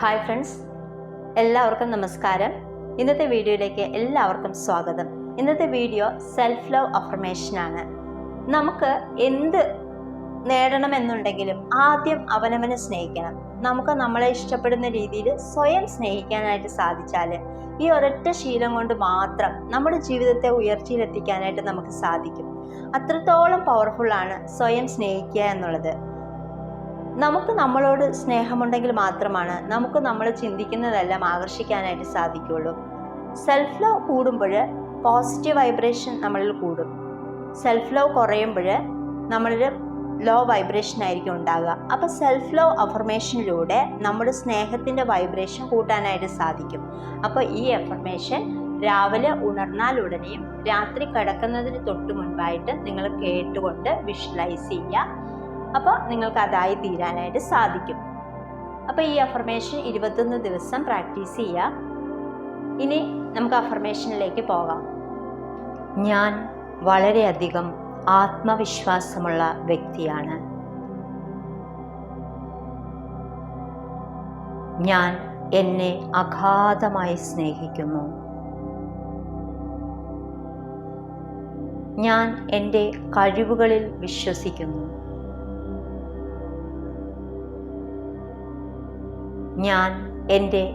Hi friends എല്ലാവർക്കും നമസ്കാരം. ഇന്നത്തെ വീഡിയോയിലേക്ക് എല്ലാവർക്കും സ്വാഗതം. ഇന്നത്തെ വീഡിയോ സെൽഫ് ലവ് അഫർമേഷനാണ് നമുക്ക് എന്ത് നേടണമെന്നുണ്ടെങ്കിലും ആദ്യം അവനവനെ സ്നേഹിക്കണം. നമുക്ക് നമ്മളെ ഇഷ്ടപ്പെടുന്ന രീതിയിൽ സ്വയം സ്നേഹിക്കാനായിട്ട് സാധിച്ചാൽ ഈ ഒരൊറ്റ ശീലം കൊണ്ട് മാത്രം നമ്മുടെ ജീവിതത്തെ ഉയർച്ചയിലെത്തിക്കാനായിട്ട് നമുക്ക് സാധിക്കും. അത്രത്തോളം പവർഫുള്ളാണ് സ്വയം സ്നേഹിക്കുക എന്നുള്ളത്. നമുക്ക് നമ്മളോട് സ്നേഹമുണ്ടെങ്കിൽ മാത്രമാണ് നമുക്ക് നമ്മൾ ചിന്തിക്കുന്നതെല്ലാം ആകർഷിക്കാനായിട്ട് സാധിക്കുള്ളൂ സെൽഫ് ലവ് കൂടുമ്പോൾ പോസിറ്റീവ് വൈബ്രേഷൻ നമ്മളിൽ കൂടും. സെൽഫ് ലവ് കുറയുമ്പോൾ നമ്മളിൽ ലോ വൈബ്രേഷൻ ആയിരിക്കും ഉണ്ടാകുക അപ്പോൾ സെൽഫ് ലവ് അഫർമേഷനിലൂടെ നമ്മുടെ സ്നേഹത്തിന്റെ വൈബ്രേഷൻ കൂട്ടാനായിട്ട് സാധിക്കും. അപ്പോൾ ഈ അഫർമേഷൻ രാവിലെ ഉണർന്നാൽ ഉടനെയും രാത്രി കിടക്കുന്നതിന് തൊട്ട് മുൻപായിട്ട് നിങ്ങൾ കേട്ടുകൊണ്ട് വിഷ്വലൈസ് ചെയ്യുക. അപ്പോൾ നിങ്ങൾക്ക് അതായി തീരാനായിട്ട് സാധിക്കും. അപ്പോൾ ഈ അഫർമേഷൻ ഇരുപത്തൊന്ന് ദിവസം പ്രാക്ടീസ് ചെയ്യുക ഇനി നമുക്ക് അഫർമേഷനിലേക്ക് പോകാം. ഞാൻ വളരെയധികം ആത്മവിശ്വാസമുള്ള വ്യക്തിയാണ്. ഞാൻ എന്നെ അഗാധമായി സ്നേഹിക്കുന്നു. ഞാൻ എന്റെ കഴിവുകളിൽ വിശ്വസിക്കുന്നു. ഞാൻ എന്റെ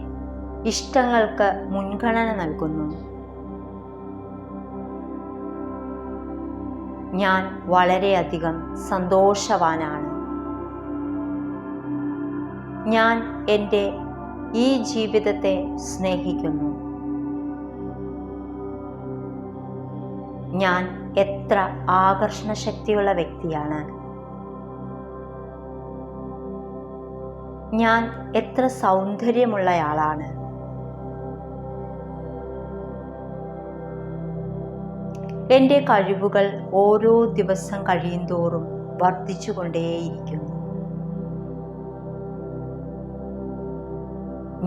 ഇഷ്ടങ്ങൾക്ക് മുൻഗണന നൽകുന്നു. ഞാൻ വളരെയധികം സന്തോഷവാനാണ്. ഞാൻ എന്റെ ഈ ജീവിതത്തെ സ്നേഹിക്കുന്നു. ഞാൻ എത്ര ആകർഷണ ശക്തിയുള്ള വ്യക്തിയാണ്. ഞാൻ എത്ര സൗന്ദര്യമുള്ളയാളാണ്. എന്റെ കഴിവുകൾ ഓരോ ദിവസം കഴിയുന്തോറും വർദ്ധിച്ചുകൊണ്ടേയിരിക്കുന്നു.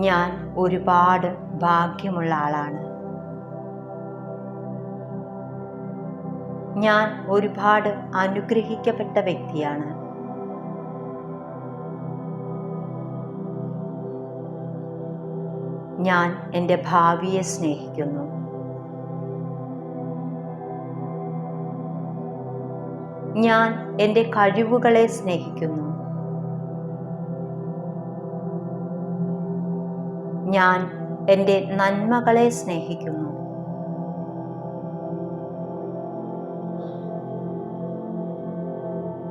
ഞാൻ ഒരുപാട് ഭാഗ്യമുള്ള ആളാണ്. ഞാൻ ഒരുപാട് അനുഗ്രഹിക്കപ്പെട്ട വ്യക്തിയാണ്. ഞാൻ എന്റെ ഭാവിയെ സ്നേഹിക്കുന്നു. ഞാൻ എന്റെ കഴിവുകളെ സ്നേഹിക്കുന്നു. ഞാൻ എന്റെ നന്മകളെ സ്നേഹിക്കുന്നു.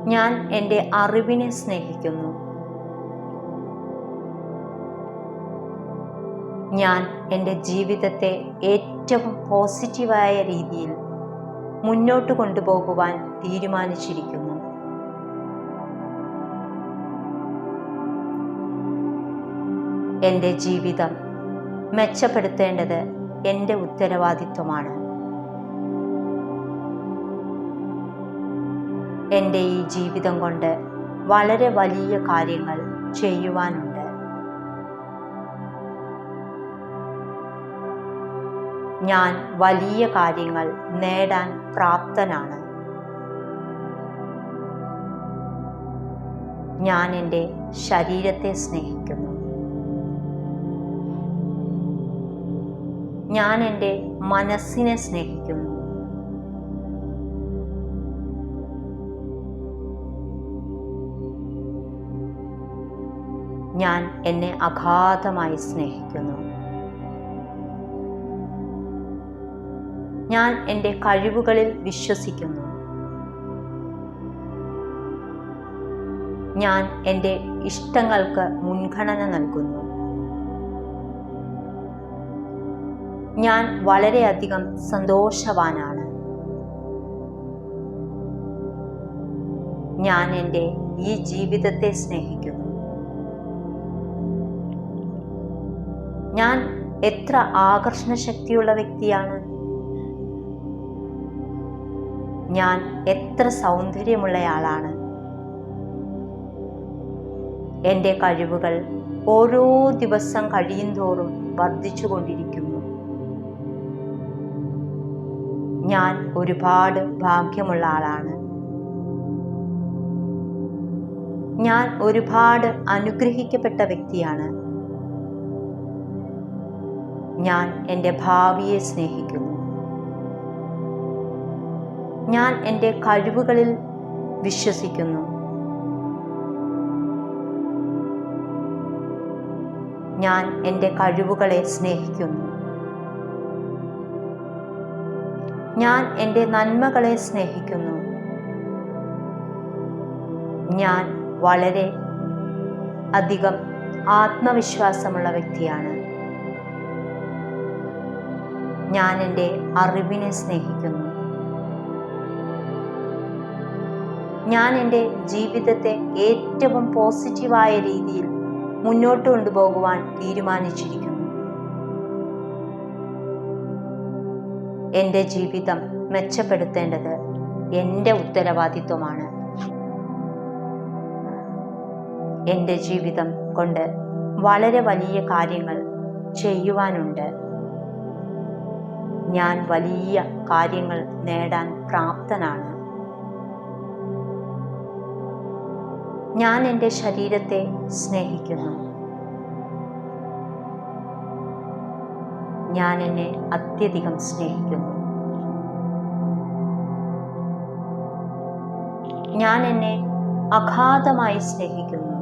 ഞാൻ എന്റെ അറിവിനെ സ്നേഹിക്കുന്നു. ഞാൻ എന്റെ ജീവിതത്തെ ഏറ്റവും പോസിറ്റീവായ രീതിയിൽ മുന്നോട്ട് കൊണ്ടുപോകുവാൻ തീരുമാനിച്ചിരിക്കുന്നു. എന്റെ ജീവിതം മെച്ചപ്പെടുത്തേണ്ടത് എന്റെ ഉത്തരവാദിത്വമാണ്. എന്റെ ഈ ജീവിതം കൊണ്ട് വളരെ വലിയ കാര്യങ്ങൾ ചെയ്യുവാനുണ്ട്. ഞാൻ വലിയ കാര്യങ്ങൾ നേടാൻ പ്രാപ്തനാണ്. ഞാൻ എന്റെ ശരീരത്തെ സ്നേഹിക്കുന്നു. ഞാൻ എന്റെ മനസ്സിനെ സ്നേഹിക്കുന്നു. ഞാൻ എന്നെ അഗാധമായി സ്നേഹിക്കുന്നു. ഞാൻ എന്റെ കഴിവുകളിൽ വിശ്വസിക്കുന്നു. ഞാൻ എന്റെ ഇഷ്ടങ്ങൾക്ക് മുൻഗണന നൽകുന്നു. ഞാൻ വളരെയധികം സന്തോഷവാനാണ്. ഞാൻ എന്റെ ഈ ജീവിതത്തെ സ്നേഹിക്കുന്നു. ഞാൻ എത്ര ആകർഷണ ശക്തിയുള്ള വ്യക്തിയാണ്. ഞാൻ എത്ര സൗന്ദര്യമുള്ളയാളാണ്. എന്റെ കഴിവുകൾ ഓരോ ദിവസം കഴിയുന്തോറും വർദ്ധിച്ചുകൊണ്ടിരിക്കുന്നു. ഞാൻ ഒരുപാട് ഭാഗ്യമുള്ള ആളാണ്. ഞാൻ ഒരുപാട് അനുഗ്രഹിക്കപ്പെട്ട വ്യക്തിയാണ്. ഞാൻ എന്റെ ഭാവിയെ സ്നേഹിക്കുന്നു. ഞാൻ എന്റെ കഴിവുകളിൽ വിശ്വസിക്കുന്നു. ഞാൻ എന്റെ കഴിവുകളെ സ്നേഹിക്കുന്നു. ഞാൻ എന്റെ നന്മകളെ സ്നേഹിക്കുന്നു. ഞാൻ വളരെ അധികം ആത്മവിശ്വാസമുള്ള വ്യക്തിയാണ്. ഞാൻ എന്റെ അറിവിനെ സ്നേഹിക്കുന്നു. ഞാൻ എന്റെ ജീവിതത്തെ ഏറ്റവും പോസിറ്റീവായ രീതിയിൽ മുന്നോട്ട് കൊണ്ടുപോകുവാൻ തീരുമാനിച്ചിരിക്കുന്നു. എന്റെ ജീവിതം മെച്ചപ്പെടുത്തേണ്ടത് എന്റെ ഉത്തരവാദിത്വമാണ്. എന്റെ ജീവിതം കൊണ്ട് വളരെ വലിയ കാര്യങ്ങൾ ചെയ്യുവാനുണ്ട്. ഞാൻ വലിയ കാര്യങ്ങൾ നേടാൻ പ്രാപ്തനാണ്. ഞാൻ എന്റെ ശരീരത്തെ സ്നേഹിക്കുന്നു. ഞാൻ എന്നെ അത്യധികം സ്നേഹിക്കുന്നു. ഞാൻ എന്നെ അഗാധമായി സ്നേഹിക്കുന്നു.